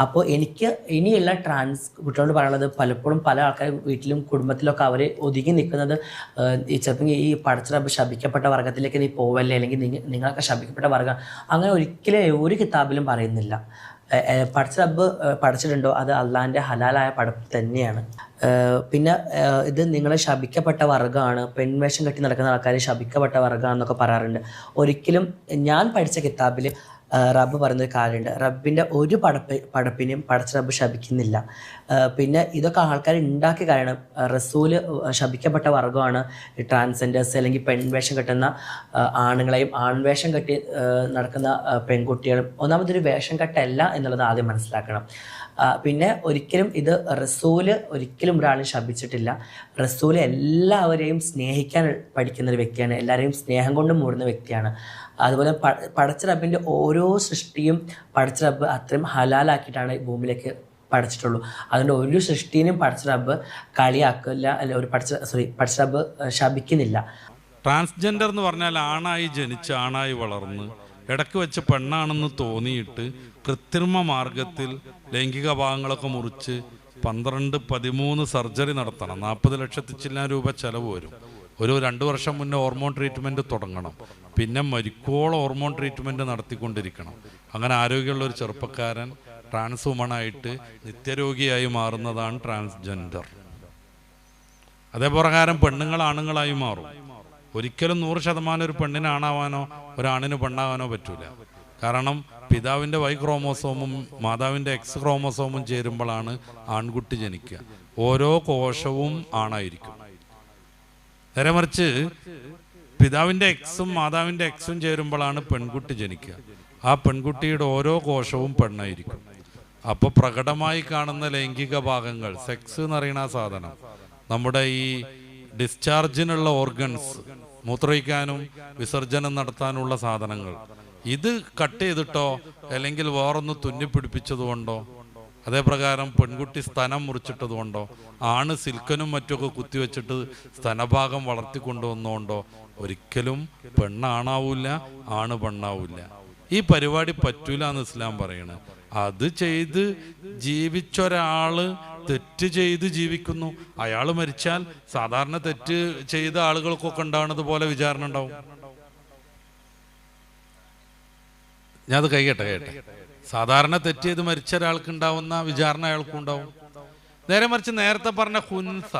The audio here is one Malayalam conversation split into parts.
അപ്പോൾ എനിക്ക് ഇനിയുള്ള ട്രാൻസ് കുട്ടികളോട് പറയാനുള്ളത് പലപ്പോഴും പല ആൾക്കാർ വീട്ടിലും കുടുംബത്തിലൊക്കെ അവർ ഒതുങ്ങി നിൽക്കുന്നത് ചിലപ്പോൾ ഈ പടച്ചിറപ്പ് ശപിക്കപ്പെട്ട വർഗത്തിലേക്ക് നീ പോവല്ലേ? അല്ലെങ്കിൽ നിങ്ങ- നിങ്ങളൊക്കെ ശപിക്കപ്പെട്ട വർഗം അങ്ങനെ ഒരിക്കലും ഒരു കിതാബിലും പറയുന്നില്ല. പഠിച്ച റബ്ബ് പഠിച്ചിട്ടുണ്ടോ? അത് അള്ളാഹിന്റെ ഹലാലായ പടപ്പ് തന്നെയാണ്. പിന്നെ ഇത് നിങ്ങളെ ശപിക്കപ്പെട്ട വർഗമാണ് പെൺവേഷം കെട്ടി നടക്കുന്ന ആൾക്കാർ ശപിക്കപ്പെട്ട വർഗമാണെന്നൊക്കെ പറയാറുണ്ട്. ഒരിക്കലും ഞാൻ പഠിച്ച കിതാബിൽ റബ്ബ് പറയുന്നൊരു കാര്യമുണ്ട്. റബ്ബിന്റെ ഒരു പടപ്പ് പടപ്പിനെയും പടച്ച റബ്ബ് ശപിക്കുന്നില്ല. പിന്നെ ഇതൊക്കെ ആൾക്കാർ ഉണ്ടാക്കിയ കാര്യമാണ്. റസൂൽ ശപിക്കപ്പെട്ട വർഗമാണ് ട്രാൻസ്ജെൻഡേഴ്സ് അല്ലെങ്കിൽ പെൺവേഷം കെട്ടുന്ന ആണുങ്ങളെയും ആൺവേഷം കെട്ടി നടക്കുന്ന പെൺകുട്ടികളും ഒന്നാമതൊരു വേഷം കെട്ടല്ല എന്നുള്ളത് ആദ്യം മനസ്സിലാക്കണം. പിന്നെ ഒരിക്കലും ഇത് റസൂൽ ഒരിക്കലും ഒരാളെ ശപിച്ചിട്ടില്ല. റസൂൽ എല്ലാവരെയും സ്നേഹിക്കാൻ പഠിക്കുന്ന ഒരു വ്യക്തിയാണ്. എല്ലാവരെയും സ്നേഹം കൊണ്ട് മൂടുന്ന വ്യക്തിയാണ്. അതുപോലെ പടച്ച റബ്ബിന്റെ ഓരോ സൃഷ്ടിയും പടച്ച റബ്ബ് അത്രയും ഹലാലാക്കിയിട്ടാണ് ഭൂമിയിലേക്ക് പഠിച്ചിട്ടുള്ളൂ അതുകൊണ്ട് ഒരു സൃഷ്ടിനെയും പടച്ച റബ്ബ് കളിയാക്കില്ല അല്ല ഒരു പഠിച്ച സോറി പടച്ച റബ്ബ് ശപിക്കുന്നില്ല. ട്രാൻസ്ജെൻഡർ എന്ന് പറഞ്ഞാൽ ആണായി ജനിച്ച് ആണായി വളർന്ന് ഇടയ്ക്ക് വെച്ച് പെണ്ണാണെന്ന് തോന്നിയിട്ട് കൃത്രിമ മാർഗത്തിൽ ലൈംഗിക ഭാഗങ്ങളൊക്കെ മുറിച്ച് പന്ത്രണ്ട് പതിമൂന്ന് സർജറി നടത്തണം. നാൽപ്പത് ലക്ഷത്തി ചില്ലാൻ രൂപ ചിലവ് വരും. ഒരു രണ്ട് വർഷം മുന്നേ ഹോർമോൺ ട്രീറ്റ്മെന്റ് തുടങ്ങണം. പിന്നെ മരിക്കോളം ഹോർമോൺ ട്രീറ്റ്മെന്റ് നടത്തിക്കൊണ്ടിരിക്കണം. അങ്ങനെ ആരോഗ്യമുള്ള ഒരു ചെറുപ്പക്കാരൻ ട്രാൻസ് വുമണായിട്ട് നിത്യരോഗിയായി മാറുന്നതാണ് ട്രാൻസ്ജെൻഡർ. അതേ പ്രകാരം പെണ്ണുങ്ങൾ ആണുങ്ങളായി മാറും. ഒരിക്കലും നൂറ് ശതമാനം ഒരു പെണ്ണിന് ആണാവാനോ ഒരാണിന് പെണ്ണാവാനോ പറ്റൂല. കാരണം പിതാവിന്റെ വൈ ക്രോമോസോമും മാതാവിന്റെ എക്സ് ക്രോമോസോമും ചേരുമ്പോഴാണ് ആൺകുട്ടി ജനിക്കുക. ഓരോ കോശവും ആണായിരിക്കും. നേരെ മറിച്ച് പിതാവിന്റെ എക്സും മാതാവിന്റെ എക്സും ചേരുമ്പോഴാണ് പെൺകുട്ടി ജനിക്കുക. ആ പെൺകുട്ടിയുടെ ഓരോ കോശവും പെണ്ണായിരിക്കും. അപ്പോൾ പ്രകടമായി കാണുന്ന ലൈംഗിക ഭാഗങ്ങൾ സെക്സ് എന്ന് പറയുന്ന സാധനം നമ്മുടെ ഈ ഡിസ്ചാർജിനുള്ള ഓർഗൻസ് മൂത്രയിക്കാനും വിസർജനം നടത്താനുള്ള സാധനങ്ങൾ ഇത് കട്ട് ചെയ്തിട്ടോ അല്ലെങ്കിൽ വേറൊന്ന് തുന്നിപ്പിടിപ്പിച്ചതുകൊണ്ടോ അതേപ്രകാരം പെൺകുട്ടി സ്തനം മുറിച്ചിട്ടതുകൊണ്ടോ ആണ് സിൽക്കനും മറ്റൊക്കെ കുത്തിവെച്ചിട്ട് സ്തനഭാഗം വളർത്തിക്കൊണ്ടുവന്നുകൊണ്ടോ ഒരിക്കലും പെണ്ണാണാവൂല ആണ് പെണ്ണാവൂല ഈ പരിപാടി പറ്റൂല എന്ന് ഇസ്ലാം പറയണ്. അത് ചെയ്ത് ജീവിച്ചൊരാൾ തെറ്റ് ചെയ്ത് ജീവിക്കുന്നു. അയാൾ മരിച്ചാൽ സാധാരണ തെറ്റ് ചെയ്ത ആളുകൾക്കൊക്കെ ഉണ്ടാവുന്നത് പോലെ വിചാരണ ഉണ്ടാവും. ഞാൻ അത് കൈകട്ടെ കേട്ടെ സാധാരണ തെറ്റ് ചെയ്ത് മരിച്ച ഒരാൾക്ക് ഉണ്ടാവുന്ന വിചാരണ അയാൾക്കും ഉണ്ടാവും. നേരെ മറിച്ച് നേരത്തെ പറഞ്ഞ ഹുൻസ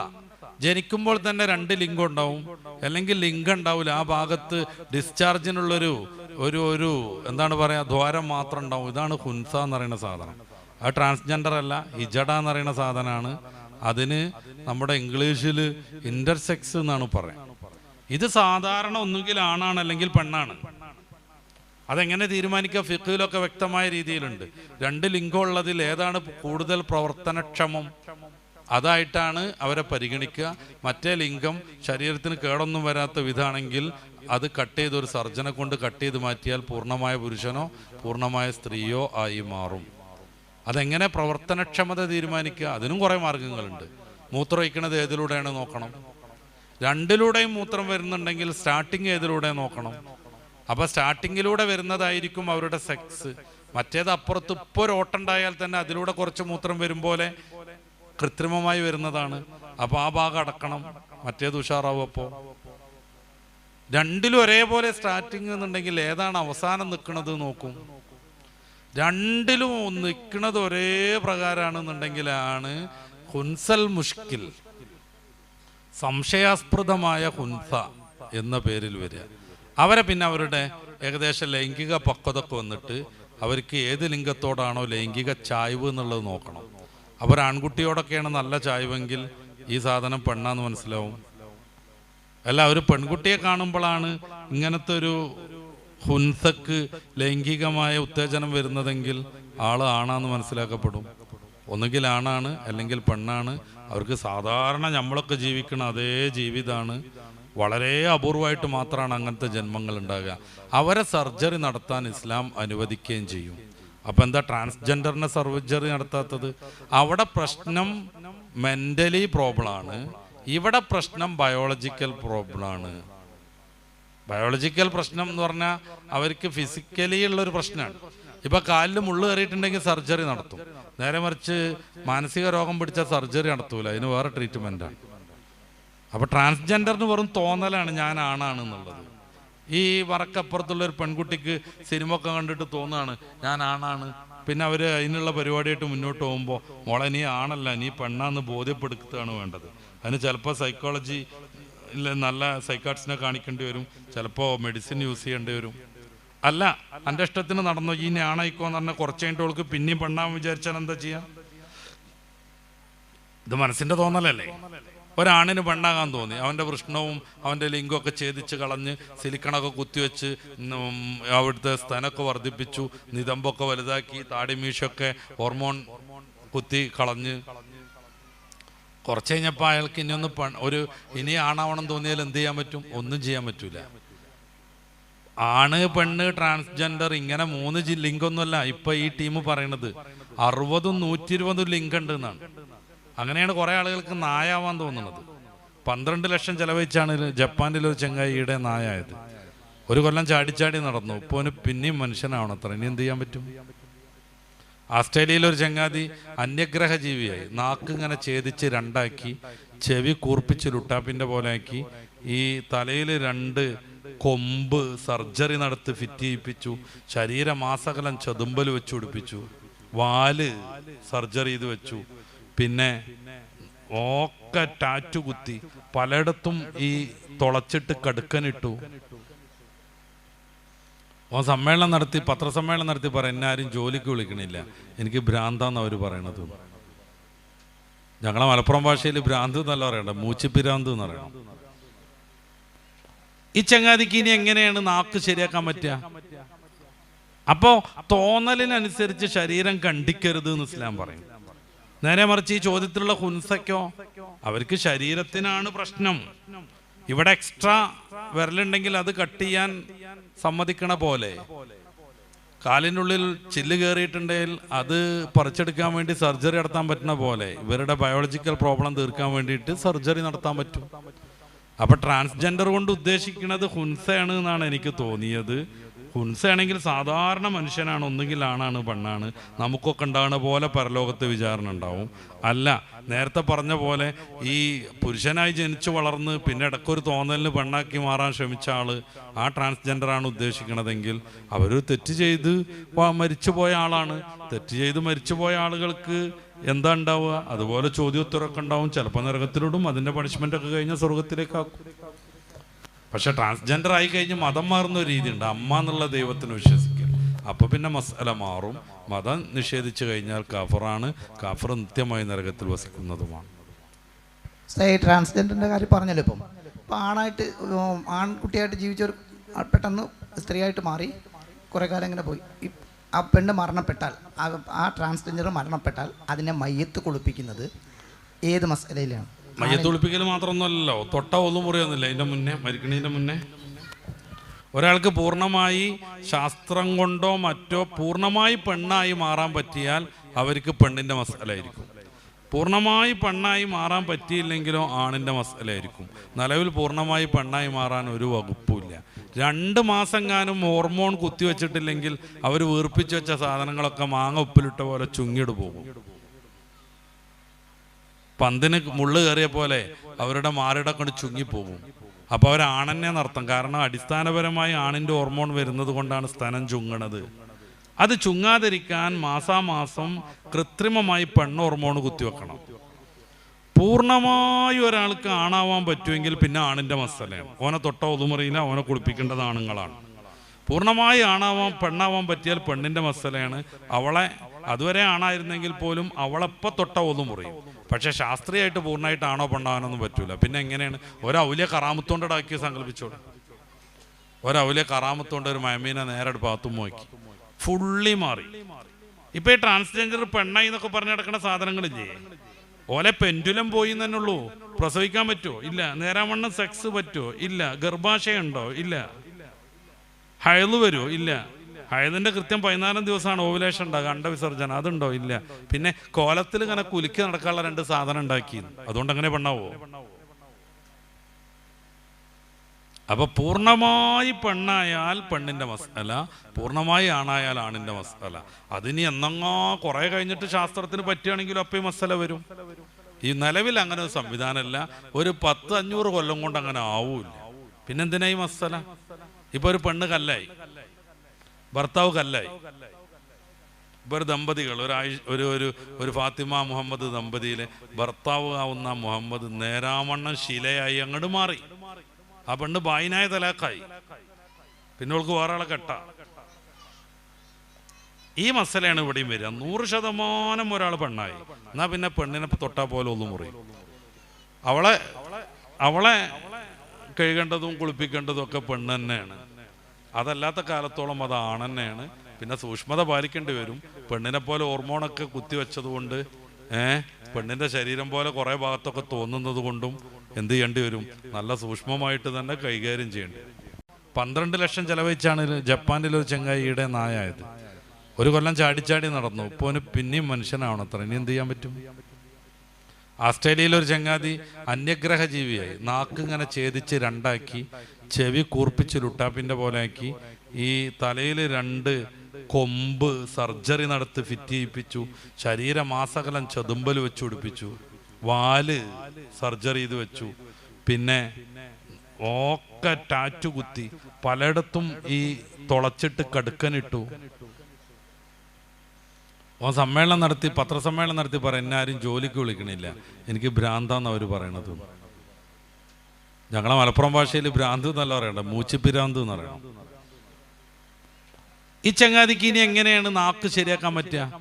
ജനിക്കുമ്പോൾ തന്നെ രണ്ട് ലിംഗം ഉണ്ടാവും. അല്ലെങ്കിൽ ലിംഗം ഉണ്ടാവില്ല. ആ ഭാഗത്ത് ഡിസ്ചാർജിനുള്ളൊരു ഒരു ഒരു എന്താണ് പറയാ ദ്വാരം മാത്രം ഉണ്ടാവും. ഇതാണ് ഹുൻസ എന്ന് പറയുന്ന സാധനം. ആ ട്രാൻസ്ജെൻഡർ അല്ല ഹിജഡ എന്ന് പറയുന്ന സാധനമാണ്. അതിന് നമ്മുടെ ഇംഗ്ലീഷിൽ ഇന്റർസെക്സ് എന്നാണ് പറയാം ഇത് സാധാരണ ഒന്നുകിൽ ആണാണ് അല്ലെങ്കിൽ പെണ്ണാണ്. അതെങ്ങനെ തീരുമാനിക്കുക? ഫിഖിലൊക്കെ വ്യക്തമായ രീതിയിലുണ്ട്. രണ്ട് ലിംഗമുള്ളതിൽ ഏതാണ് കൂടുതൽ പ്രവർത്തനക്ഷമം? അതായിട്ടാണ് അവരെ പരിഗണിക്കുക. മറ്റേ ലിംഗം ശരീരത്തിന് കേടൊന്നും വരാത്ത വിധാണെങ്കിൽ അത് കട്ട് ചെയ്ത് ഒരു സർജനെ കൊണ്ട് കട്ട് ചെയ്ത് മാറ്റിയാൽ പൂർണമായ പുരുഷനോ പൂർണമായ സ്ത്രീയോ ആയി മാറും. അതെങ്ങനെ പ്രവർത്തനക്ഷമത തീരുമാനിക്കുക? അതിനും കുറേ മാർഗങ്ങളുണ്ട്. മൂത്രം ഒഴിക്കണത് ഏതിലൂടെയാണ് നോക്കണം? രണ്ടിലൂടെയും മൂത്രം വരുന്നുണ്ടെങ്കിൽ സ്റ്റാർട്ടിങ് ഏതിലൂടെ നോക്കണം? അപ്പൊ സ്റ്റാർട്ടിങ്ങിലൂടെ വരുന്നതായിരിക്കും അവരുടെ സെക്സ് മറ്റേത് അപ്പുറത്ത് ഇപ്പോൾ ഒരു ഓട്ടുണ്ടായാൽ തന്നെ അതിലൂടെ കുറച്ച് മൂത്രം വരും പോലെ കൃത്രിമമായി വരുന്നതാണ്. അപ്പൊ ആ ഭാഗം അടക്കണം. മറ്റേത് ഉഷാറാവും അപ്പോ. രണ്ടിലും ഒരേപോലെ സ്റ്റാർട്ടിങ് എന്നുണ്ടെങ്കിൽ ഏതാണ് അവസാനം നിൽക്കുന്നത് നോക്കും. രണ്ടിലും നിൽക്കുന്നത് ഒരേ പ്രകാരമാണെന്നുണ്ടെങ്കിലാണ് ഹുൻസൽ മുഷ്കിൽ. സംശയാസ്പൃതമായ ഹുൻസ എന്ന പേരിൽ വരിക. അവരെ പിന്നെ അവരുടെ ഏകദേശം ലൈംഗിക പക്വതൊക്കെ വന്നിട്ട് അവർക്ക് ഏത് ലിംഗത്തോടാണോ ലൈംഗിക ചായ്വ് എന്നുള്ളത് നോക്കണം. അവർ ആൺകുട്ടിയോടൊക്കെയാണ് നല്ല ചായ്വെങ്കിൽ ഈ സാധനം പെണ്ണാന്ന് മനസ്സിലാവും. അല്ല ഒരു പെൺകുട്ടിയെ കാണുമ്പോഴാണ് ഇങ്ങനത്തെ ഒരു ഹുൻസക്ക് ലൈംഗികമായ ഉത്തേജനം വരുന്നതെങ്കിൽ ആൾ ആണാന്ന് മനസ്സിലാക്കപ്പെടും. ഒന്നുകിൽ ആണാണ് അല്ലെങ്കിൽ പെണ്ണാണ്. അവർക്ക് സാധാരണ നമ്മളൊക്കെ ജീവിക്കുന്ന അതേ ജീവിതമാണ് വളരെ അപൂർവമായിട്ട് മാത്രമാണ് അങ്ങനത്തെ ജന്മങ്ങൾ ഉണ്ടാകുക. അവരെ സർജറി നടത്താൻ ഇസ്ലാം അനുവദിക്കുകയും ചെയ്യും. അപ്പം എന്താ ട്രാൻസ്ജെൻഡറിനെ സർജറി നടത്താത്തത്? അവിടെ പ്രശ്നം മെന്റലി പ്രോബ്ലം ആണ് ഇവിടെ പ്രശ്നം ബയോളജിക്കൽ പ്രോബ്ലം ആണ് ബയോളജിക്കൽ പ്രശ്നം എന്ന് പറഞ്ഞാൽ അവർക്ക് ഫിസിക്കലി ഉള്ള ഒരു പ്രശ്നമാണ്. ഇപ്പൊ കാലിൽ മുള്ളു കയറിയിട്ടുണ്ടെങ്കിൽ സർജറി നടത്തും. നേരെ മറിച്ച് മാനസിക രോഗം പിടിച്ച സർജറി നടത്തൂല. അതിന് വേറെ ട്രീറ്റ്മെന്റാണ് അപ്പോൾ ട്രാൻസ്ജെൻഡറിന് വെറും തോന്നലാണ് ഞാൻ ആണാണ് എന്നുള്ളത് ഈ വറക്കപ്പുറത്തുള്ള ഒരു പെൺകുട്ടിക്ക് സിനിമ ഒക്കെ കണ്ടിട്ട് തോന്നുകയാണ് ഞാൻ ആണാണ്. പിന്നെ അവർ അതിനുള്ള പരിപാടിയായിട്ട് മുന്നോട്ട് പോകുമ്പോൾ മോളെ നീ ആണല്ല നീ പെണ്ണാന്ന് ബോധ്യപ്പെടുത്തുകയാണ് വേണ്ടത്. അതിന് ചിലപ്പോൾ സൈക്കോളജി നല്ല സൈക്കാട്സിനെ കാണിക്കേണ്ടി വരും ചിലപ്പോൾ മെഡിസിൻ യൂസ് ചെയ്യേണ്ടി വരും. അല്ല എന്റെ ഇഷ്ടത്തിന് നടന്നു ഈ ഞാണായിക്കോ എന്ന് പറഞ്ഞാൽ കുറച്ച് കഴിഞ്ഞിട്ട് അവൾക്ക് പിന്നെയും പെണ്ണാൻ വിചാരിച്ചാൽ എന്താ ചെയ്യാം? ഇത് മനസ്സിന്റെ തോന്നലല്ലേ? ഒരാണിന് പെണ്ണാകാൻ തോന്നി. അവന്റെ വൃഷ്ണവും അവന്റെ ലിംഗമൊക്കെ ഛേദിച്ച് കളഞ്ഞ് സിലിക്കണൊക്കെ കുത്തിവെച്ച് അവിടുത്തെ സ്ഥനമൊക്കെ വർദ്ധിപ്പിച്ചു. നിതമ്പൊക്കെ വലുതാക്കി. താടിമീശൊക്കെ ഹോർമോൺ കുത്തി കളഞ്ഞ്. കുറച്ച് കഴിഞ്ഞപ്പോൾ അയാൾക്ക് ഇനി ഒന്ന് ഒരു ഇനി ആണാവണം തോന്നിയാൽ എന്ത് ചെയ്യാൻ പറ്റും? ഒന്നും ചെയ്യാൻ പറ്റൂല. ആണ് പെണ്ണ് ട്രാൻസ്ജെൻഡർ ഇങ്ങനെ മൂന്ന് ലിങ്കൊന്നുമല്ല. ഇപ്പൊ ഈ ടീം പറയണത് അറുപതും നൂറ്റി ഇരുപതും ലിങ്ക് ഉണ്ട് എന്നാണ് അങ്ങനെയാണ് കുറെ ആളുകൾക്ക് നായാവാൻ തോന്നുന്നത്. പന്ത്രണ്ട് ലക്ഷം ചെലവഴിച്ചാണ് ജപ്പാനിൽ ഒരു ചെങ്ങായിയുടെ നായായത്. ഒരു കൊല്ലം ചാടിച്ചാടി നടന്നു. ഇപ്പോൾ പിന്നെയും മനുഷ്യനാവണം അത്ര ഇനി എന്ത് ചെയ്യാൻ പറ്റും? ആസ്ട്രേലിയയിൽ ഒരു ചങ്ങാതി അന്യഗ്രഹ ജീവിയായി നാക്ക് ഇങ്ങനെ ഛേദിച്ച് രണ്ടാക്കി ചെവി കൂർപ്പിച്ച് ലുട്ടാപ്പിന്റെ പോലെ ആക്കി ഈ തലയിൽ രണ്ട് കൊമ്പ് സർജറി നടത്തി ഫിറ്റ് ചെയ്യിപ്പിച്ചു ശരീരമാസകലം ചതുമ്പൽ വെച്ച് പിടിപ്പിച്ചു വാൽ സർജറി ചെയ്ത് വെച്ചു. പിന്നെ ഒക്കെ ടാറ്റു കുത്തി. പലയിടത്തും ഈ തുളച്ചിട്ട് കടുക്കനിട്ടു ഓ സമ്മേളനം നടത്തി പത്രസമ്മേളനം നടത്തി പറ എന്നെ ആരും ജോലിക്ക് വിളിക്കണില്ല. എനിക്ക് ഭ്രാന്താന്ന് അവർ പറയണത്. ഞങ്ങളെ മലപ്പുറം ഭാഷയിൽ ഭ്രാന്ത് എന്നല്ല പറയണ്ട മൂച്ചിപ്പിരാന്ത് എന്ന് പറയണം. ഈ ചങ്ങാതിക്ക് ഇനി എങ്ങനെയാണ് നാക്ക് ശരിയാക്കാൻ പറ്റുക? അപ്പോ തോന്നലിനനുസരിച്ച് ശരീരം കണ്ടിക്കരുത് എന്ന് ഇസ്ലാം പറയും. നേരെ മറിച്ച് ഈ ചോദ്യത്തിലുള്ള ഹുൻസയ്ക്കോ അവർക്ക് ശരീരത്തിനാണ് പ്രശ്നം. ഇവിടെ എക്സ്ട്രാ വിരലുണ്ടെങ്കിൽ അത് കട്ട് ചെയ്യാൻ സമ്മതിക്കണ പോലെ. കാലിനുള്ളിൽ ചില്ല് കയറിയിട്ടുണ്ടെങ്കിൽ അത് പറിച്ചെടുക്കാൻ വേണ്ടി സർജറി നടത്താൻ പറ്റുന്ന പോലെ. ഇവരുടെ ബയോളജിക്കൽ പ്രോബ്ലം തീർക്കാൻ വേണ്ടിയിട്ട് സർജറി നടത്താൻ പറ്റും. അപ്പൊ ട്രാൻസ്ജെൻഡർ കൊണ്ട് ഉദ്ദേശിക്കുന്നത് ഹുൻസയാണ് എന്നാണ് എനിക്ക് തോന്നിയത്. ഹുൻസയാണെങ്കിൽ സാധാരണ മനുഷ്യനാണ് ഒന്നുകിൽ ആണാണ് പെണ്ണാണ്. നമുക്കൊക്കെ ഉണ്ടാകുന്ന പോലെ പരലോകത്ത് വിചാരണ ഉണ്ടാവും. അല്ല നേരത്തെ പറഞ്ഞ പോലെ ഈ പുരുഷനായി ജനിച്ചു വളർന്ന് പിന്നെ ഇടയ്ക്കൊരു തോന്നലിന് പെണ്ണാക്കി മാറാൻ ശ്രമിച്ച ആൾ ആ ട്രാൻസ്ജെൻഡറാണ് ഉദ്ദേശിക്കണതെങ്കിൽ അവരൊരു തെറ്റ് ചെയ്ത് മരിച്ചു മരിച്ചുപോയ ആളാണ്. തെറ്റ് ചെയ്ത് മരിച്ചുപോയ ആളുകൾക്ക് എന്താ ഉണ്ടാവുക? അതുപോലെ ചോദ്യോത്തരമൊക്കെ ഉണ്ടാവും. ചിലപ്പോൾ നരകത്തിലോടും അതിന്റെ പണിഷ്മെന്റ് ഒക്കെ കഴിഞ്ഞാൽ സ്വർഗത്തിലേക്കാക്കും പക്ഷെ ട്രാൻസ്ജെൻഡർ ആയി കഴിഞ്ഞ് മതം മാറുന്ന ഒരു രീതിയുണ്ട്. അമ്മ എന്നുള്ള ദൈവത്തിന് വിശ്വസിക്കുക അപ്പൊ പിന്നെ മസാല മാറും. മതം നിഷേധിച്ചു കഴിഞ്ഞാൽ കാഫറാണ്. കാഫർ നിത്യമായി നരകത്തിൽ വസിക്കുന്നതുമാണ്. ട്രാൻസ്ജെൻഡറിന്റെ കാര്യം പറഞ്ഞല്ലോ ഇപ്പം. ഇപ്പം ആണായിട്ട് ആൺകുട്ടിയായിട്ട് ജീവിച്ചവർ പെട്ടെന്ന് സ്ത്രീയായിട്ട് മാറി കുറേ കാലം ഇങ്ങനെ പോയി. ആ പെണ്ണ് മരണപ്പെട്ടാൽ ആ ട്രാൻസ്ജെൻഡർ മരണപ്പെട്ടാൽ അതിനെ മയ്യത്ത് കുളിപ്പിക്കുന്നത് ഏത് മസലയിലാണ്? മയ്യത്തൊളിപ്പിക്കൽ മാത്രമൊന്നുമല്ലല്ലോ. തൊട്ട ഒന്നും പറയുന്നില്ല അതിന്റെ മുന്നേ മരിക്കണതിന്റെ മുന്നേ. ഒരാൾക്ക് പൂർണമായി ശാസ്ത്രം കൊണ്ടോ മറ്റോ പൂർണമായി പെണ്ണായി മാറാൻ പറ്റിയാൽ അവർക്ക് പെണ്ണിന്റെ മസാലയായിരിക്കും. പൂർണമായി പെണ്ണായി മാറാൻ പറ്റിയില്ലെങ്കിലോ ആണിന്റെ മസാലയായിരിക്കും. നിലവിൽ പൂർണമായി പെണ്ണായി മാറാൻ ഒരു വകുപ്പുമില്ല. രണ്ട് മാസം കാനും ഹോർമോൺ കുത്തിവെച്ചിട്ടില്ലെങ്കിൽ അവർ വീർപ്പിച്ചു വെച്ച സാധനങ്ങളൊക്കെ മാങ്ങ ഉപ്പിലിട്ട പോലെ ചുങ്ങിട് പോകും. പന്തിന് മുള്ളു കയറിയ പോലെ അവരുടെ മാറിട കൊണ്ട് ചുങ്ങിപ്പോകും. അപ്പോൾ അവർ ആണെന്നെ നടത്തും. കാരണം അടിസ്ഥാനപരമായി ആണിന്റെ ഹോർമോൺ വരുന്നത് കൊണ്ടാണ് സ്തനം ചുങ്ങണത്. അത് ചുങ്ങാതിരിക്കാൻ മാസാമാസം കൃത്രിമമായി പെണ്ണ് ഹോർമോൺ കുത്തിവെക്കണം. പൂർണമായി ഒരാൾക്ക് ആണാവാൻ പറ്റുമെങ്കിൽ പിന്നെ ആണിന്റെ മസലയാണ്. ഓനെ തൊട്ട ഒതുമുറിയില്ല ഓനെ കുളിപ്പിക്കേണ്ടത് ആണുങ്ങളാണ്. പൂർണമായി ആണാവാൻ പെണ്ണാവാൻ പറ്റിയാൽ പെണ്ണിന്റെ മസലയാണ്. അവളെ അതുവരെ ആണായിരുന്നെങ്കിൽ പോലും അവളെപ്പ തൊട്ട ഒതുമുറിയും. പക്ഷെ ശാസ്ത്രീയമായിട്ട് പൂർണമായിട്ടാണോ പെണ്ണാവാനൊന്നും പറ്റൂല. പിന്നെ എങ്ങനെയാണ്? ഒരൗലിയ കറാമത്തോണ്ടാക്കി സങ്കല്പിച്ചോളൂ ഒരൗലിയ കറാമത്തോണ്ട് ഒരു മയമീനെ നേരെ പാത്തും നോക്കി. ഫുള്ളി മാറി. ഇപ്പൊ ഈ ട്രാൻസ്ജെൻഡർ പെണ്ണായി എന്നൊക്കെ പറഞ്ഞു നടക്കുന്ന സാധനങ്ങളില്ലേ? ഓലെ പെൻഡുലം പോയി തന്നെ ഉള്ളൂ പ്രസവിക്കാൻ പറ്റുമോ ഇല്ല. നേരാവണ്ണം സെക്സ് പറ്റുമോ ഇല്ല. ഗർഭാശയുണ്ടോ ഇല്ല. ഹയൽ വരുമോ ഇല്ല. ഹയതിന്റെ കൃത്യം പതിനാലാം ദിവസമാണ് ഓവുലേഷൻ ഉണ്ടാകുക അണ്ടവിസർജനം അതുണ്ടോ? ഇല്ല. പിന്നെ കോലത്തിൽ ഇങ്ങനെ കുലുക്കി നടക്കാനുള്ള രണ്ട് സാധനം ഉണ്ടാക്കി. അതുകൊണ്ട് അങ്ങനെ പെണ്ണാവോ? അപ്പൊ പൂർണമായി പെണ്ണായാൽ പെണ്ണിന്റെ മസല പൂർണമായി ആണായാൽ ആണിന്റെ മസല. അതിനി എന്നങ്ങോ കുറെ കഴിഞ്ഞിട്ട് ശാസ്ത്രത്തിന് പറ്റുകയാണെങ്കിലും അപ്പം ഈ മസല വരും. ഈ നിലവിൽ അങ്ങനെ ഒരു സംവിധാനമല്ല. ഒരു പത്ത് അഞ്ഞൂറ് കൊല്ലം കൊണ്ട് അങ്ങനെ ആവൂല പിന്നെന്തിനാ ഈ മസാല? ഇപ്പൊ ഒരു പെണ്ണ് കല്ലായി. ഭർത്താവ് കല്ലായി. ഇവർ ദമ്പതികൾ. ഒരാഴ്ച ഒരു ഒരു ഒരു ഫാത്തിമ മുഹമ്മദ് ദമ്പതിയിലെ ഭർത്താവ് ആവുന്ന മുഹമ്മദ് നേരാമണ്ണം ശിലയായി അങ്ങോട്ട് മാറി. ആ പെണ്ണ് ബായിനായ തലാക്കായി പിന്നെ അവൾക്ക് വേറെ ആളെ കെട്ട. ഈ മസലയാണ് ഇവിടെയും വരിക. നൂറ് ശതമാനം ഒരാൾ പെണ്ണായി. എന്നാ പിന്നെ പെണ്ണിനെ തൊട്ടാ പോലെ ഒന്നും മുറി. അവളെ അവളെ കഴുകേണ്ടതും കുളിപ്പിക്കേണ്ടതും ഒക്കെ പെണ്ണ് തന്നെയാണ് അതല്ലാത്ത കാലത്തോളം അത് ആണെന്നെയാണ് പിന്നെ സൂക്ഷ്മത പാലിക്കേണ്ടി വരും. പെണ്ണിനെ പോലെ ഹോർമോണൊക്കെ കുത്തിവെച്ചത് കൊണ്ട് ഏഹ് പെണ്ണിന്റെ ശരീരം പോലെ കുറെ ഭാഗത്തൊക്കെ തോന്നുന്നത് കൊണ്ടും എന്ത് ചെയ്യേണ്ടി വരും? നല്ല സൂക്ഷ്മമായിട്ട് തന്നെ കൈകാര്യം ചെയ്യേണ്ടി പന്ത്രണ്ട് ലക്ഷം ചെലവഴിച്ചാണ് ജപ്പാനിൽ ഒരു ചെങ്ങായിയുടെ നായായത്. ഒരു കൊല്ലം ചാടിച്ചാടി നടന്നു. ഇപ്പോൾ പിന്നെയും മനുഷ്യനാവണം അത്ര ഇനി എന്ത് ചെയ്യാൻ പറ്റും? ആസ്ട്രേലിയയിലെ ഒരു ചങ്ങാതി അന്യഗ്രഹ ജീവിയായി നാക്ക് ഇങ്ങനെ ഛേദിച്ച് രണ്ടാക്കി. ചെവി കൂർപ്പിച്ച് ലുട്ടാപ്പിന്റെ പോലെ ആക്കി ഈ തലയിൽ രണ്ട് കൊമ്പ് സർജറി നടത്തി ഫിറ്റ് ചെയ്യിപ്പിച്ചു. ശരീരമാസകലം ചെതുമ്പൽ വെച്ച് പിടിപ്പിച്ചു. വാൽ സർജറി ചെയ്ത് വെച്ചു. പിന്നെ ഒക്കെ ടാറ്റു കുത്തി പലയിടത്തും ഈ തുളച്ചിട്ട് കടുക്കനിട്ടു ഓ സമ്മേളനം നടത്തി പത്രസമ്മേളനം നടത്തി പറ എന്നാരും ജോലിക്ക് വിളിക്കണില്ല. എനിക്ക് ഭ്രാന്താന്ന് അവർ പറയണത്. ഞങ്ങളെ മലപ്പുറം ഭാഷയിൽ ഭ്രാന്ത് എന്നല്ല പറയണ്ട മൂച്ചിപ്പിരാന്ത് എന്ന് പറയണം. ഈ ചങ്ങാതിക്ക് ഇനി എങ്ങനെയാണ് നാക്ക് ശരിയാക്കാൻ പറ്റുക?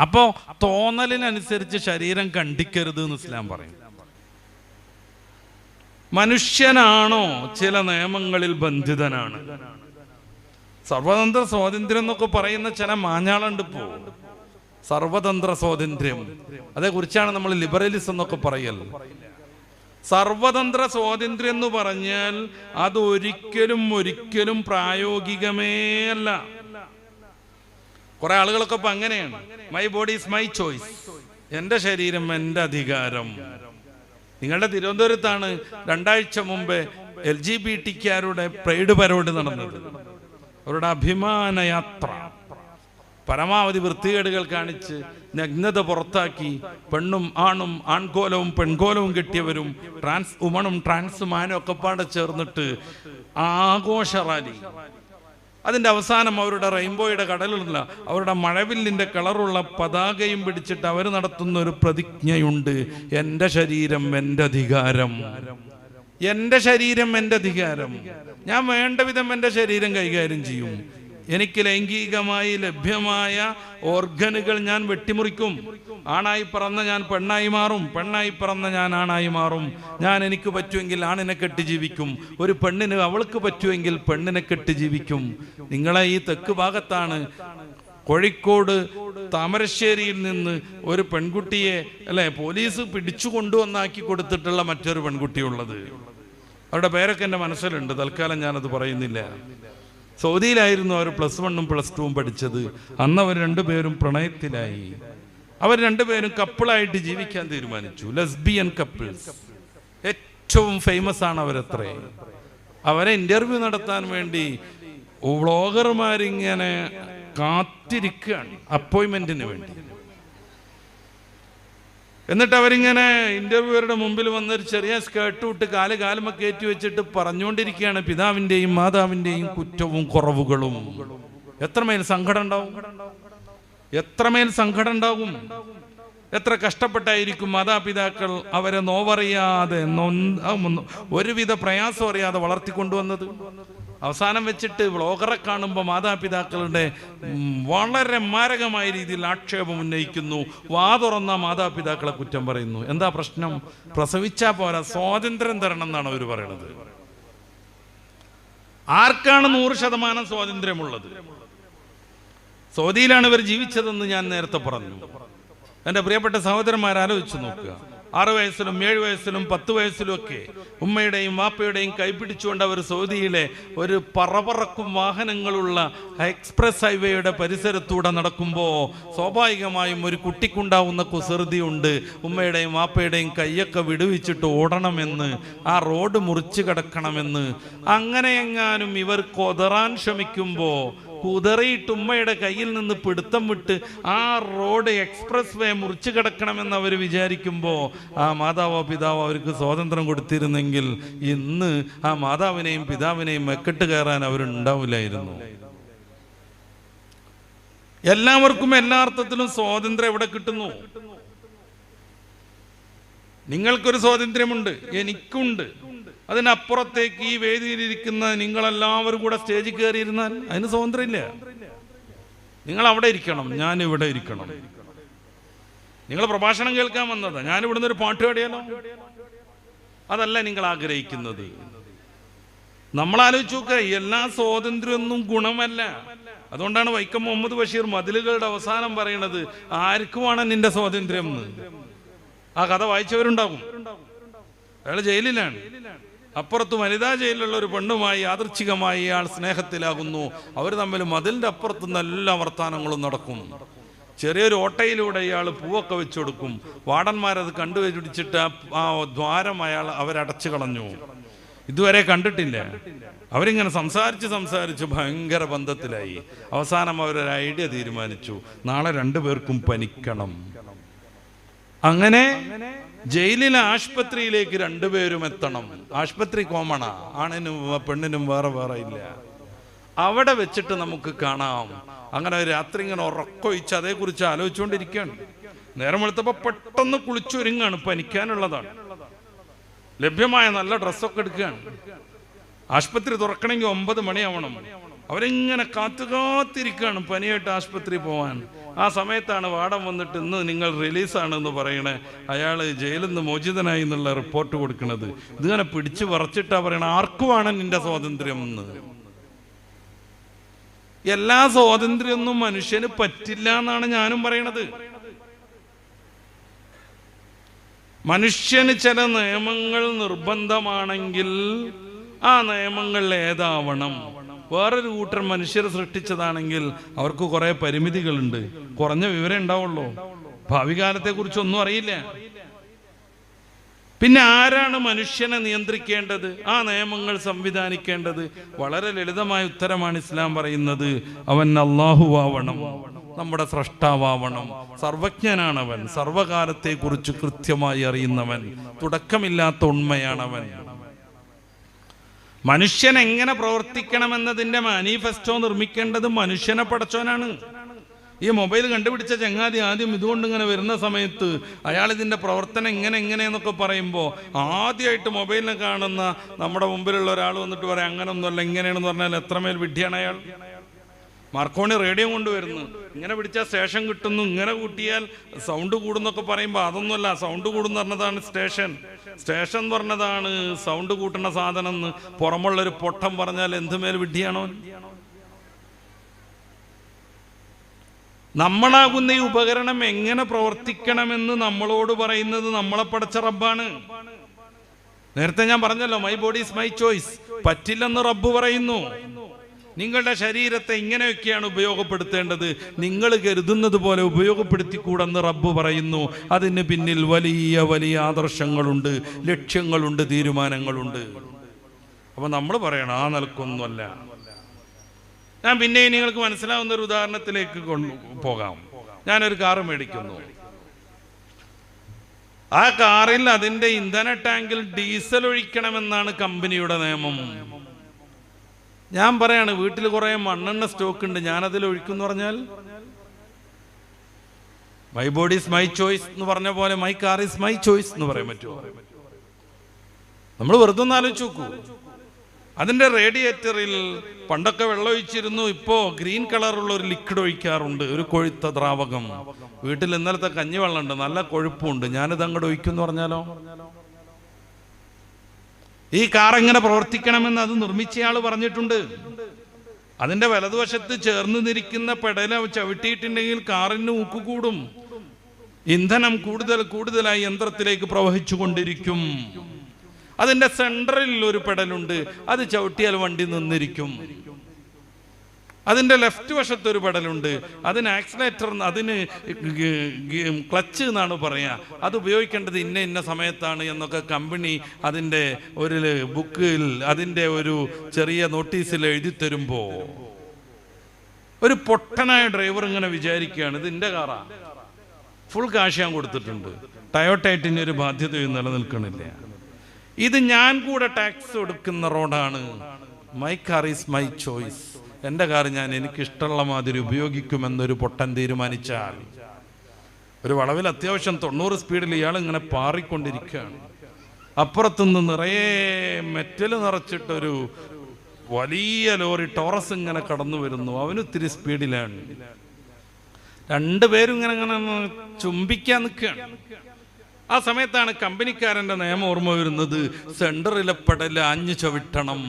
അപ്പോ തോന്നലിനനുസരിച്ച് ശരീരം കണ്ടിക്കരുത് എന്ന് ഇസ്ലാം പറയും. മനുഷ്യനാണോ ചില നിയമങ്ങളിൽ ബന്ധിതനാണ്? സർവതന്ത്ര സ്വാതന്ത്ര്യം എന്നൊക്കെ പറയുന്ന ചില മാഞ്ഞാളുണ്ട് ഇപ്പോ. സർവതന്ത്ര സ്വാതന്ത്ര്യം. അതേക്കുറിച്ചാണ് നമ്മൾ ലിബറലിസം എന്നൊക്കെ പറയൽ. സർവതന്ത്ര സ്വാതന്ത്ര്യം എന്ന് പറഞ്ഞാൽ അതൊരിക്കലും ഒരിക്കലും പ്രായോഗികമേ അല്ല. കുറെ ആളുകളൊക്കെ ഇപ്പൊ അങ്ങനെയാണ്. My body is my choice എന്റെ ശരീരം എന്റെ അധികാരം. നിങ്ങളുടെ തിരുവനന്തപുരത്താണ് രണ്ടാഴ്ച മുമ്പ് എൽ ജി ബി ടിക്കാരുടെ പ്രൈഡ് പരോഡ് നടന്നത്. അവരുടെ അഭിമാന യാത്ര പരമാവധി വൃത്തികേടുകൾ കാണിച്ച് നഗ്നത പുറത്താക്കി പെണ്ണും ആണും ആൺകോലവും പെൺകോലവും കിട്ടിയവരും ട്രാൻസ് ഉമണും ട്രാൻസുമാനും ഒക്കെ പാടെ ചേർന്നിട്ട് ആഘോഷ റാലി. അതിന്റെ അവസാനം അവരുടെ റെയിൻബോയുടെ കടലുള്ള അവരുടെ മഴവില്ലിന്റെ കളറുള്ള പതാകയും പിടിച്ചിട്ട് അവർ നടത്തുന്ന ഒരു പ്രതിജ്ഞയുണ്ട്. എന്റെ ശരീരം എന്റെ അധികാരം. എന്റെ ശരീരം എന്റെ അധികാരം. ഞാൻ വേണ്ട വിധം എന്റെ ശരീരം കൈകാര്യം ചെയ്യും. എനിക്ക് ലൈംഗികമായി ലഭ്യമായ ഓർഗനുകൾ ഞാൻ വെട്ടിമുറിക്കും. ആണായി പറന്ന ഞാൻ പെണ്ണായി മാറും. പെണ്ണായി പറന്ന ഞാൻ ആണായി മാറും. ഞാൻ എനിക്ക് പറ്റുമെങ്കിൽ ആണിനെ കെട്ടി ജീവിക്കും. ഒരു പെണ്ണിന് അവൾക്ക് പറ്റുമെങ്കിൽ പെണ്ണിനെ കെട്ടി ജീവിക്കും. നിങ്ങളെ ഈ തെക്ക് ഭാഗത്താണ് കോഴിക്കോട് താമരശ്ശേരിയിൽ നിന്ന് ഒരു പെൺകുട്ടിയെ അല്ലെ പോലീസ് പിടിച്ചു കൊണ്ടുവന്നാക്കി കൊടുത്തിട്ടുള്ള മറ്റൊരു പെൺകുട്ടിയുള്ളത്. അവരുടെ പേരൊക്കെ എന്റെ മനസ്സിലുണ്ട്. തൽക്കാലം ഞാനത് പറയുന്നില്ല. സൗദിയിലായിരുന്നു അവർ പ്ലസ് വണ്ണും പ്ലസ് ടുവും പഠിച്ചത്. അന്ന് അവർ രണ്ടുപേരും പ്രണയത്തിലായി. അവർ രണ്ടുപേരും കപ്പിളായിട്ട് ജീവിക്കാൻ തീരുമാനിച്ചു. Lesbian couples. ഏറ്റവും ഫേമസ് ആണ് അവരത്രേ. അവരെ ഇന്റർവ്യൂ നടത്താൻ വേണ്ടി വ്ളോഗർമാരിങ്ങനെ കാത്തിരിക്കുകയാണ്. അപ്പോയിന്റ്മെന്റിന് വേണ്ടി. എന്നിട്ട് അവരിങ്ങനെ ഇന്റർവ്യൂവറുടെ മുമ്പിൽ വന്ന് ഒരു ചെറിയ സ്കേർട്ട് വിട്ട് കാൽ കാലുമ കയറ്റി വെച്ചിട്ട് പറഞ്ഞുകൊണ്ടിരിക്കുകയാണ്. പിതാവിന്റെയും മാതാവിന്റെയും കുറ്റവും കുറവുകളും. എത്രമേൽ സങ്കടം ഉണ്ടാവും? എത്രമേൽ സങ്കടം ഉണ്ടാകും എത്ര കഷ്ടപ്പെട്ടായിരിക്കും മാതാപിതാക്കൾ അവരെ നോവറിയാതെ ഒരുവിധ പ്രയാസം അറിയാതെ വളർത്തിക്കൊണ്ടുവന്നത്? അവസാനം വെച്ചിട്ട് വ്ളോഗറെ കാണുമ്പോൾ മാതാപിതാക്കളുടെ വളരെ മാരകമായ രീതിയിൽ ആക്ഷേപം ഉന്നയിക്കുന്നു. വാ തുറന്ന മാതാപിതാക്കളെ കുറ്റം പറയുന്നു. എന്താ പ്രശ്നം? പ്രസവിച്ചാ പോരാ സ്വാതന്ത്ര്യം തരണം എന്നാണ് അവർ പറയുന്നത് ആർക്കാണ് നൂറ് ശതമാനം സ്വാതന്ത്ര്യമുള്ളത്? സൗദിയിലാണ് ഇവർ ജീവിച്ചതെന്ന് ഞാൻ നേരത്തെ പറഞ്ഞു. എന്റെ പ്രിയപ്പെട്ട സഹോദരന്മാർ ആലോചിച്ച് നോക്കുക. ആറ് വയസ്സിലും ഏഴു വയസ്സിലും പത്ത് വയസ്സിലും ഒക്കെ ഉമ്മയുടെയും വാപ്പയുടെയും കൈപിടിച്ചുകൊണ്ട് അവർ സൗദിയിലെ ഒരു പറപറക്കും വാഹനങ്ങളുള്ള എക്സ്പ്രസ് ഹൈവേയുടെ പരിസരത്തൂടെ നടക്കുമ്പോൾ സ്വാഭാവികമായും ഒരു കുട്ടിക്കുണ്ടാവുന്ന കുസൃതിയുണ്ട്. ഉമ്മയുടെയും വാപ്പയുടെയും കൈയൊക്കെ വിടുവിച്ചിട്ട് ഓടണമെന്ന് ആ റോഡ് മുറിച്ചു കിടക്കണമെന്ന്. അങ്ങനെയെങ്ങാനും ഇവർ കൊതറാൻ ശ്രമിക്കുമ്പോൾ കുതറിയിട്ട് ഉമ്മയുടെ കയ്യിൽ നിന്ന് പിടുത്തം വിട്ട് ആ റോഡ് എക്സ്പ്രസ് വേ മുറിച്ചു കിടക്കണമെന്ന് അവർ വിചാരിക്കുമ്പോൾ ആ മാതാവോ പിതാവോ അവർക്ക് സ്വാതന്ത്ര്യം കൊടുത്തിരുന്നെങ്കിൽ ഇന്ന് ആ മാതാവിനെയും പിതാവിനെയും മെക്കെട്ട് കയറാൻ അവരുണ്ടാവില്ലായിരുന്നു. എല്ലാവർക്കും എല്ലാ അർത്ഥത്തിലും സ്വാതന്ത്ര്യം എവിടെ കിട്ടുന്നു? നിങ്ങൾക്കൊരു സ്വാതന്ത്ര്യമുണ്ട് എനിക്കുണ്ട്. അതിനപ്പുറത്തേക്ക് ഈ വേദിയിലിരിക്കുന്ന നിങ്ങളെല്ലാവരും കൂടെ സ്റ്റേജിൽ കയറിയിരുന്നാൽ അതിന് സ്വാതന്ത്ര്യമില്ല. നിങ്ങൾ അവിടെ ഇരിക്കണം ഞാൻ ഇവിടെ ഇരിക്കണം. നിങ്ങൾ പ്രഭാഷണം കേൾക്കാൻ വന്നതാ ഞാൻ ഇവിടുന്ന് ഒരു പാട്ട് പാടിയാലോ? അതല്ല നിങ്ങൾ ആഗ്രഹിക്കുന്നത്. നമ്മൾ ആലോചിച്ചു നോക്കുക എല്ലാ സ്വാതന്ത്ര്യമൊന്നും ഗുണമല്ല. അതുകൊണ്ടാണ് വൈക്കം മുഹമ്മദ് ബഷീർ മതിലുകളുടെ അവസാനം പറയണത് ആർക്കുമാണ് നിന്റെ സ്വാതന്ത്ര്യം ആ കഥ വായിച്ചവരുണ്ടാകും അയാൾ ജയിലിലാണ്. അപ്പുറത്ത് വനിതാ ജയിലിലുള്ള ഒരു പെണ്ണുമായി യാദൃച്ഛികമായി ഇയാൾ സ്നേഹത്തിലാകുന്നു. അവർ തമ്മിൽ മതിലിന്റെ അപ്പുറത്ത് നല്ല വർത്തമാനങ്ങളും നടക്കും. ചെറിയൊരു ഓട്ടയിലൂടെ ഇയാൾ പൂവൊക്കെ വെച്ചു കൊടുക്കും വാടന്മാരത് കണ്ടുപിടിച്ചിട്ട് ആ- ദ്വാരം അയാൾ അവരടച്ചു കളഞ്ഞു. ഇതുവരെ കണ്ടിട്ടില്ല. അവരിങ്ങനെ സംസാരിച്ച് സംസാരിച്ച് ഭയങ്കര ബന്ധത്തിലായി. അവസാനം അവരൊരു ഐഡിയ തീരുമാനിച്ചു. നാളെ രണ്ടുപേർക്കും പനിക്കണം. അങ്ങനെ ജയിലിലെ ആശുപത്രിയിലേക്ക് രണ്ടുപേരും എത്തണം. ആശുപത്രി കോമണാ. ആണിനും പെണ്ണിനും വേറെ വേറെ ഇല്ല. അവിടെ വെച്ചിട്ട് നമുക്ക് കാണാം. അങ്ങനെ രാത്രി ഇങ്ങനെ ഉറക്കൊഴിച്ച് അതേക്കുറിച്ച് ആലോചിച്ചുകൊണ്ടിരിക്കുകയാണ് നേരം വെളുത്തപ്പോ പെട്ടെന്ന് കുളിച്ചൊരുങ്ങാണ്. പനിക്കാനുള്ളതാണ്. ലഭ്യമായ നല്ല ഡ്രസ്സൊക്കെ എടുക്കുകയാണ്. ആശുപത്രി തുറക്കണമെങ്കിൽ ഒമ്പത് മണിയാവണം. അവരിങ്ങനെ കാത്തു കാത്തിരിക്കുകയാണ് പനിയായിട്ട് ആശുപത്രി പോവാൻ. ആ സമയത്താണ് വാടം വന്നിട്ട് ഇന്ന് നിങ്ങൾ റിലീസാണ് എന്ന് പറയണേ. അയാൾ ജയിലിൽ നിന്ന് മോചിതനായി എന്നുള്ള റിപ്പോർട്ട് കൊടുക്കുന്നത് ഇതിങ്ങനെ പിടിച്ചു വറച്ചിട്ടാ പറയണ ആർക്കുമാണ് നിന്റെ സ്വാതന്ത്ര്യം എന്ന്? എല്ലാ സ്വാതന്ത്ര്യമൊന്നും മനുഷ്യന് പറ്റില്ല എന്നാണ് ഞാനും പറയണത്. മനുഷ്യന് ചില നിയമങ്ങൾ നിർബന്ധമാണെങ്കിൽ ആ നിയമങ്ങൾ ഏതാവണം? വേറൊരു കൂട്ടർ മനുഷ്യർ സൃഷ്ടിച്ചതാണെങ്കിൽ അവർക്ക് കുറെ പരിമിതികളുണ്ട്. കുറഞ്ഞ വിവരം ഉണ്ടാവുള്ളൂ. ഭാവി കാലത്തെ കുറിച്ചൊന്നും അറിയില്ല. പിന്നെ ആരാണ് മനുഷ്യനെ നിയന്ത്രിക്കേണ്ടത്? ആ നിയമങ്ങൾ സംവിധാനിക്കേണ്ടത്? വളരെ ലളിതമായ ഉത്തരമാണ് ഇസ്ലാം പറയുന്നത്. അവൻ അള്ളാഹുവാവണം നമ്മുടെ സ്രഷ്ടാവണം സർവജ്ഞനാണവൻ. സർവകാലത്തെ കുറിച്ച് കൃത്യമായി അറിയുന്നവൻ. തുടക്കമില്ലാത്ത ഉണ്മയാണവൻ. മനുഷ്യൻ എങ്ങനെ പ്രവർത്തിക്കണം എന്നതിന്റെ മാനിഫെസ്റ്റോ നിർമ്മിക്കേണ്ടത് മനുഷ്യനെ പടച്ചോനാണ് ഈ മൊബൈൽ കണ്ടുപിടിച്ച ചങ്ങാതി ആദ്യം ഇതുകൊണ്ട് ഇങ്ങനെ വരുന്ന സമയത്ത് അയാൾ ഇതിന്റെ പ്രവർത്തനം എങ്ങനെ എങ്ങനെയെന്നൊക്കെ പറയുമ്പോൾ ആദ്യമായിട്ട് മൊബൈലിനെ കാണുന്ന നമ്മുടെ മുമ്പിലുള്ള ഒരാൾ വന്നിട്ട് പറയാം അങ്ങനൊന്നുമല്ല ഇങ്ങനെയാണെന്ന് പറഞ്ഞാൽ എത്രമേൽ വിഡ്ഢിയാണ് അയാൾ? മാർക്കോണി റേഡിയോ കൊണ്ടുവരുന്നു. ഇങ്ങനെ പിടിച്ചാൽ സ്റ്റേഷൻ കിട്ടുന്നു. ഇങ്ങനെ കൂട്ടിയാൽ സൗണ്ട് കൂടുന്നൊക്കെ പറയുമ്പോൾ അതൊന്നുമല്ല സൗണ്ട് കൂടുന്ന പറഞ്ഞതാണ് സ്റ്റേഷൻ. സ്റ്റേഷൻ പറഞ്ഞതാണ് സൗണ്ട് കൂട്ടുന്ന സാധനം എന്ന്. പുറമുള്ളൊരു പൊട്ടം പറഞ്ഞാൽ എന്തുമേൽ വിഡ്ഢിയാണോ? നമ്മളാകുന്ന ഈ ഉപകരണം എങ്ങനെ പ്രവർത്തിക്കണമെന്ന് നമ്മളോട് പറയുന്നത് നമ്മളെ പടച്ച റബ്ബാണ്. നേരത്തെ ഞാൻ പറഞ്ഞല്ലോ my body is my choice പറ്റില്ലെന്ന് റബ്ബ് പറയുന്നു. നിങ്ങളുടെ ശരീരത്തെ ഇങ്ങനെയൊക്കെയാണ് ഉപയോഗപ്പെടുത്തേണ്ടത്. നിങ്ങൾ കരുതുന്നത് പോലെ ഉപയോഗപ്പെടുത്തിക്കൂടെന്ന് റബ്ബ് പറയുന്നു. അതിന് പിന്നിൽ വലിയ വലിയ ആദർശങ്ങളുണ്ട് ലക്ഷ്യങ്ങളുണ്ട് തീരുമാനങ്ങളുണ്ട്. അപ്പൊ നമ്മൾ പറയണം ആ നിലക്കൊന്നുമല്ല. ഞാൻ പിന്നെ നിങ്ങൾക്ക് മനസ്സിലാവുന്ന ഒരു ഉദാഹരണത്തിലേക്ക് കൊണ്ടു പോകാം. ഞാനൊരു കാറ് മേടിക്കുന്നു. ആ കാറിൽ അതിന്റെ ഇന്ധന ടാങ്കിൽ ഡീസൽ ഒഴിക്കണമെന്നാണ് കമ്പനിയുടെ നിയമം. ഞാൻ പറയാണ് വീട്ടിൽ കുറേ മണ്ണെണ്ണ സ്റ്റോക്ക് ഉണ്ട്. ഞാനതിൽ അതിൽ ഒഴിക്കും പറഞ്ഞാൽ my body is my choice എന്ന് പറഞ്ഞ പോലെ my car is my choice എന്ന് പറയാൻ പറ്റുമോ? നമ്മൾ വെറുതെ ഒന്ന് ആലോചിച്ച് നോക്കൂ. അതിന്റെ റേഡിയേറ്ററിൽ പണ്ടൊക്കെ വെള്ളം ഒഴിച്ചിരുന്നു. ഇപ്പോ ഗ്രീൻ കളറുള്ള ഒരു ലിക്വിഡ് ഒഴിക്കാറുണ്ട്. ഒരു കൊഴുത്ത ദ്രാവകം. വീട്ടിൽ ഇന്നലത്തെ കഞ്ഞിവെള്ളം ഉണ്ട് നല്ല കൊഴുപ്പുണ്ട്. ഞാനിത് അങ്ങോട്ട് ഒഴിക്കും എന്ന് പറഞ്ഞാലോ? ഈ കാർ എങ്ങനെ പ്രവർത്തിക്കണമെന്ന് അത് നിർമ്മിച്ചയാൾ പറഞ്ഞിട്ടുണ്ട്. അതിന്റെ വലതുവശത്ത് ചേർന്ന് നിരിക്കുന്ന പെടല ചവിട്ടിയിട്ടുണ്ടെങ്കിൽ കാറിന് ഊക്ക് കൂടും ഇന്ധനം കൂടുതൽ കൂടുതലായി യന്ത്രത്തിലേക്ക് പ്രവഹിച്ചു കൊണ്ടിരിക്കും അതിന്റെ സെൻട്രലിൽ ഒരു പെടലുണ്ട്. അത് ചവിട്ടിയാൽ വണ്ടി നിന്നിരിക്കും. അതിന്റെ ലെഫ്റ്റ് വശത്ത് ഒരു പെടലുണ്ട്. അതിന് ആക്സിലേറ്റർ അതിന് ക്ലച്ച് എന്നാണ് പറയുക അത് ഉപയോഗിക്കേണ്ടത് ഇന്ന ഇന്ന സമയത്താണ് എന്നൊക്കെ കമ്പനി അതിന്റെ ഒരു ബുക്കിൽ അതിന്റെ ഒരു ചെറിയ നോട്ടീസിൽ എഴുതി തരുമ്പോൾ ഒരു പൊട്ടനായ ഡ്രൈവർ ഇങ്ങനെ വിചാരിക്കുകയാണ്. ഇത് എന്റെ കാറാ. ഫുൾ കാശ് ഞാൻ കൊടുത്തിട്ടുണ്ട്. ടയോട്ടായിട്ട് ഇനി ഒരു ബാധ്യതയും നിലനിൽക്കണില്ല. ഇത് ഞാൻ കൂടെ ടാക്സ് കൊടുക്കുന്ന റോഡാണ്. My car is my choice എന്റെ കാർ ഞാൻ എനിക്കിഷ്ടമുള്ള മാതിരി ഉപയോഗിക്കുമെന്നൊരു പൊട്ടൻ തീരുമാനിച്ചാൽ. ഒരു വളവിൽ അത്യാവശ്യം തൊണ്ണൂറ് സ്പീഡിൽ ഇയാൾ ഇങ്ങനെ പാറിക്കൊണ്ടിരിക്കുകയാണ്. അപ്പുറത്തുനിന്ന് നിറയെ മെറ്റൽ നിറച്ചിട്ടൊരു വലിയ ലോറി ടോറസ് ഇങ്ങനെ കടന്നു വരുന്നു. അവന് ഇത്തിരി സ്പീഡിലാണ്. രണ്ടുപേരും ഇങ്ങനെ ഇങ്ങനെ ചുംബിക്കാൻ നിൽക്കുകയാണ്. ആ സമയത്താണ് കമ്പനിക്കാരന്റെ നിയമം ഓർമ്മ വരുന്നത് സെന്ററിലെ പെടൽ ആഞ്ഞു ചവിട്ടണം.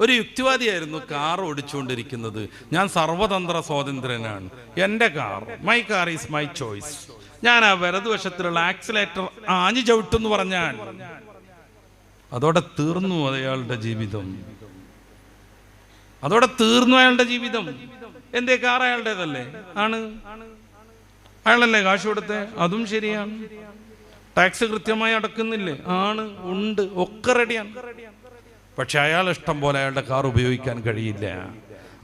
ഒരു യുക്തിവാദിയായിരുന്നു കാർ ഓടിച്ചുകൊണ്ടിരിക്കുന്നത്. ഞാൻ സർവതന്ത്ര സ്വാതന്ത്ര്യനാണ്. എന്റെ car my car is my choice ഞാൻ ആ വലതുവശത്തിലുള്ള ആക്സിലേറ്റർ ആഞ്ഞു ചവിട്ടെന്ന് പറഞ്ഞാൽ അതോടെ തീർന്നു അയാളുടെ ജീവിതം. അതോടെ തീർന്നു അയാളുടെ ജീവിതം. എന്തേ കാർ അയാളുടേതല്ലേ? ആണ്. അയാളല്ലേ കാശ് കൊടുത്തേ? അതും ശരിയാണ്. ടാക്സ് കൃത്യമായി അടക്കുന്നില്ലേ? ആണ് ഉണ്ട് ഒക്കെ റെഡിയാണ് പക്ഷെ അയാൾ ഇഷ്ടം പോലെ അയാളുടെ കാർ ഉപയോഗിക്കാൻ കഴിയില്ല.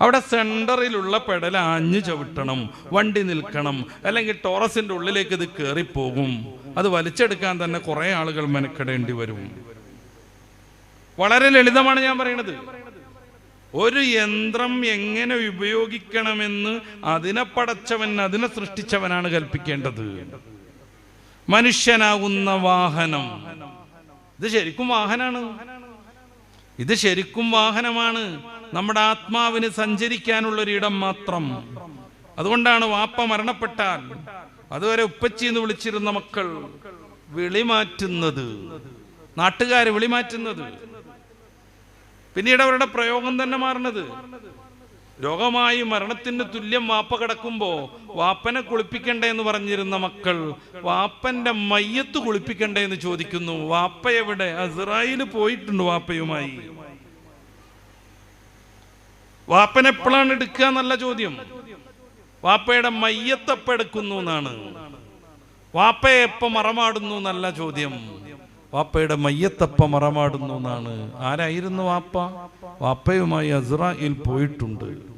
അവിടെ സെന്ററിലുള്ള പെടൽ ആഞ്ഞു ചവിട്ടണം വണ്ടി നിൽക്കണം അല്ലെങ്കിൽ ടോറസിന്റെ ഉള്ളിലേക്ക് ഇത് കയറിപ്പോകും അത് വലിച്ചെടുക്കാൻ തന്നെ കുറേ ആളുകൾ മെനക്കെടേണ്ടി വരും. വളരെ ലളിതമാണ് ഞാൻ പറയണത്. ഒരു യന്ത്രം എങ്ങനെ ഉപയോഗിക്കണമെന്ന് അതിനെ പടച്ചവൻ അതിനെ സൃഷ്ടിച്ചവനാണ് കൽപ്പിക്കേണ്ടത്. മനുഷ്യനാകുന്ന വാഹനം. ഇത് ശരിക്കും വാഹനാണ്. ഇത് ശരിക്കും വാഹനമാണ്. നമ്മുടെ ആത്മാവിന് സഞ്ചരിക്കാനുള്ള ഒരു ഇടം മാത്രം. അതുകൊണ്ടാണ് വാപ്പ മരണപ്പെട്ടാൽ അതുവരെ ഉപ്പച്ചി എന്ന് വിളിച്ചിരുന്ന മക്കൾ വിളിമാറ്റുന്നത്. നാട്ടുകാര് വിളിമാറ്റുന്നത്. പിന്നീട് അവരുടെ പ്രയോഗം തന്നെ മാറുന്നത്. രോഗമായി മരണത്തിന് തുല്യം വാപ്പ കിടക്കുമ്പോ വാപ്പനെ കുളിപ്പിക്കണ്ടേ എന്ന് പറഞ്ഞിരുന്ന മക്കൾ വാപ്പന്റെ മയ്യത്ത് കുളിപ്പിക്കണ്ടേ എന്ന് ചോദിക്കുന്നു. വാപ്പ എവിടെ? അസ്രായിൽ പോയിട്ടുണ്ട് വാപ്പയുമായി. വാപ്പൻ എപ്പോഴാണ് എടുക്കുക എന്നല്ല ചോദ്യം. വാപ്പയുടെ മയ്യത്തപ്പ എടുക്കുന്നു എന്നാണ്. വാപ്പയെ എപ്പ മറമാടുന്നു എന്നല്ല ചോദ്യം. വാപ്പയുടെ മയ്യത്തപ്പ മറമാടുന്നു എന്നാണ്. ആരായിരുന്നു വാപ്പ? വാപ്പയുമായി അസ്രായിൽ പോയിട്ടുണ്ട്.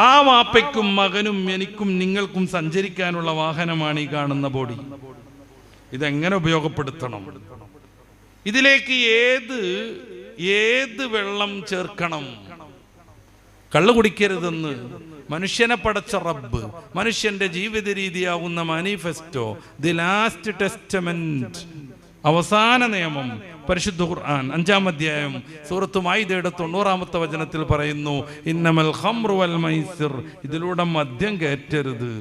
ആ വാപ്പയ്ക്കും മകനും എനിക്കും നിങ്ങൾക്കും സഞ്ചരിക്കാനുള്ള വാഹനമാണ് ഈ കാണുന്ന ബോഡി. ഇതെങ്ങനെ ഉപയോഗപ്പെടുത്തണം? ഇതിലേക്ക് ഏത് ഏത് വെള്ളം ചേർക്കണം? കള്ളു കുടിക്കരുതെന്ന് മനുഷ്യനെ പടച്ച റബ്ബ് മനുഷ്യന്റെ ജീവിത രീതിയാവുന്ന മാനിഫെസ്റ്റോ ദി ലാസ്റ്റ് ടെസ്റ്റമെന്റ് അവസാന നിയമം പരിശുദ്ധ ഖുർആൻ അഞ്ചാം അധ്യായം സൂറത്ത് മായിദയുടെ തൊണ്ണൂറാമത്തെ വചനത്തിൽ പറയുന്നു ഇന്നമൽ ഖംറു വൽ മൈസിർ. ഇതിലൂടെ മദ്യം കയറ്റരുത്.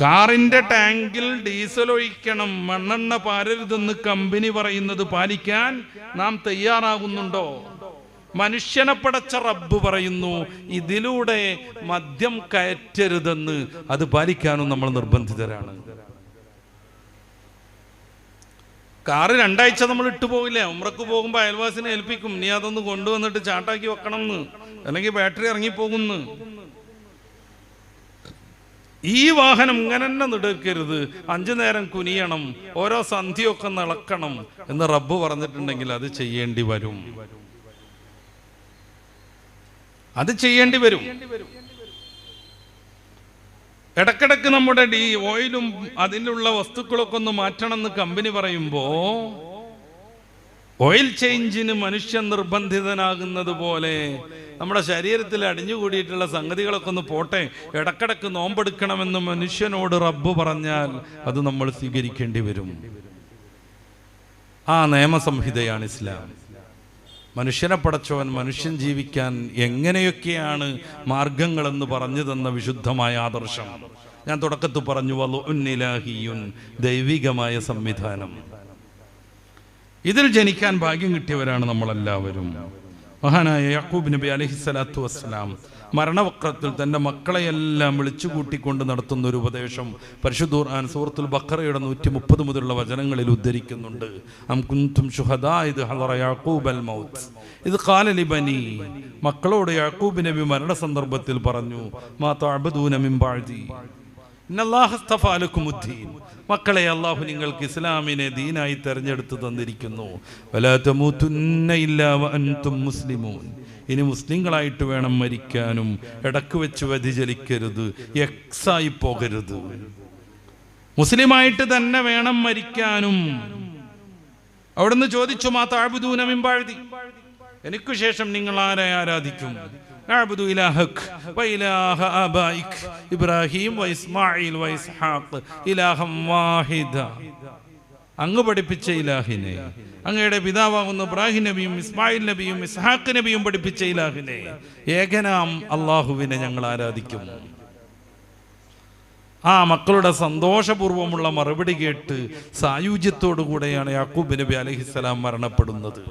കാറിന്റെ ടാങ്കിൽ ഡീസൽ ഒഴിക്കണം മണ്ണെണ്ണ പാരരുതെന്ന് കമ്പനി പറയുന്നത് പാലിക്കാൻ നാം തയ്യാറാകുന്നുണ്ടോ? മനുഷ്യനെ പടച്ച റബ്ബ് പറയുന്നു ഇതിലൂടെ മദ്യം കയറ്റരുതെന്ന്. അത് പാലിക്കാനും നമ്മൾ നിർബന്ധിതരാണ്. കാറ് രണ്ടാഴ്ച നമ്മൾ ഇട്ടു പോകില്ലേ ഉമ്രക്ക് പോകുമ്പോൾ അയൽവാസിനെ ഏൽപ്പിക്കും. നീ അതൊന്ന് കൊണ്ടുവന്നിട്ട് ചാട്ടാക്കി വെക്കണം എന്ന് അല്ലെങ്കിൽ ബാറ്ററി ഇറങ്ങിപ്പോകുന്നു. ഈ വാഹനം ഇങ്ങനെ തന്നെ നിടക്കരുത്. അഞ്ചു നേരം കുനിയണം. ഓരോ സന്ധിയൊക്കെ നടക്കണം എന്ന് റബ്ബ് പറഞ്ഞിട്ടുണ്ടെങ്കിൽ അത് ചെയ്യേണ്ടി വരും. അത് ചെയ്യേണ്ടി വരും. ഇടക്കിടക്ക് നമ്മുടെ ഡീ ഓയിലും അതിലുള്ള വസ്തുക്കളൊക്കെ ഒന്ന് മാറ്റണം എന്ന് കമ്പനി പറയുമ്പോ ഓയിൽ ചേഞ്ചിന് മനുഷ്യൻ നിർബന്ധിതനാകുന്നത് പോലെ നമ്മുടെ ശരീരത്തിൽ അടിഞ്ഞുകൂടിയിട്ടുള്ള സംഗതികളൊക്കെ ഒന്ന് പോട്ടെ. ഇടക്കിടക്ക് നോമ്പെടുക്കണമെന്ന് മനുഷ്യനോട് റബ്ബ് പറഞ്ഞാൽ അത് നമ്മൾ സ്വീകരിക്കേണ്ടി വരും. ആ നിയമസംഹിതയാണ് ഇസ്ലാം. മനുഷ്യനെ പടച്ചവൻ മനുഷ്യൻ ജീവിക്കാൻ എങ്ങനെയൊക്കെയാണ് മാർഗങ്ങളെന്ന് പറഞ്ഞു തന്ന വിശുദ്ധമായ ആദർശം. ഞാൻ തുടക്കത്തിൽ പറഞ്ഞു വലുന്നിലാഹിയുൻ ദൈവികമായ സംവിധാനം. ഇതിൽ ജനിക്കാൻ ഭാഗ്യം കിട്ടിയവരാണ് നമ്മളെല്ലാവരും. മഹാനായ യാക്കൂബ് നബി അലഹി സ്വലാത്തു വസ്സലാം. മരണവക്രത്തിൽ തന്റെ മക്കളെയെല്ലാം വിളിച്ചു കൂട്ടിക്കൊണ്ട് നടത്തുന്ന ഒരു ഉപദേശം പരിശുദ്ധ ഖുർആൻ സൂറത്തുൽ ബഖറയുടെ നൂറ്റി മുപ്പത് മുതലുള്ള വചനങ്ങളിൽ ഉദ്ധരിക്കുന്നുണ്ട്. ഇത് കാലലിബനി മക്കളോട് യാക്കൂബ് നബി മരണ സന്ദർഭത്തിൽ പറഞ്ഞു മാ മക്കളെ അള്ളാഹു നിങ്ങൾക്ക് ഇസ്ലാമിനെ ദീനായി തെരഞ്ഞെടുത്ത് തന്നിരിക്കുന്നു. മുസ്ലിമൂൻ. ഇനി മുസ്ലിങ്ങളായിട്ട് വേണം മരിക്കാനും ഇടയ്ക്ക് വെച്ച് വ്യതിചലിക്കരുത് എക്സായി പോകരുത്. മുസ്ലിമായിട്ട് തന്നെ വേണം മരിക്കാനും. അവിടുന്ന് ചോദിച്ചു മാ താഴ്ബുദൂന മിമ്പാഴ്തി എനിക്കു ശേഷം നിങ്ങൾ ആരെ ആരാധിക്കും? നഅ്ബുദു ഇലാഹക് വഇലാഹ ആബായിക് ഇബ്രാഹിം വഇസ്മാഈൽ വഇസ്ഹാഖ് ഇലാഹം വാഹിദ അങ്ങ് പഠിപ്പിച്ച ഇലാഹിനെ. അങ്ങയുടെ പിതാവാകുന്ന ഇബ്രാഹിം നബിയും ഇസ്മായിൽ നബിയും ഇസ്ഹാഖ് നബിയും പഠിപ്പിച്ച ഇലാഹിനെ. ഏകനാം അള്ളാഹുവിനെ ഞങ്ങൾ ആരാധിക്കും. ആ മക്കളുടെ സന്തോഷപൂർവമുള്ള മറുപടി കേട്ട് സായുജ്യത്തോടു കൂടെയാണ് യാക്കൂബ് നബി അലഹിസ്സലാം മരണപ്പെടുന്നത്.